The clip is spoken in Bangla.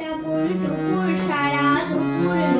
ভক্তা সারা দুপুর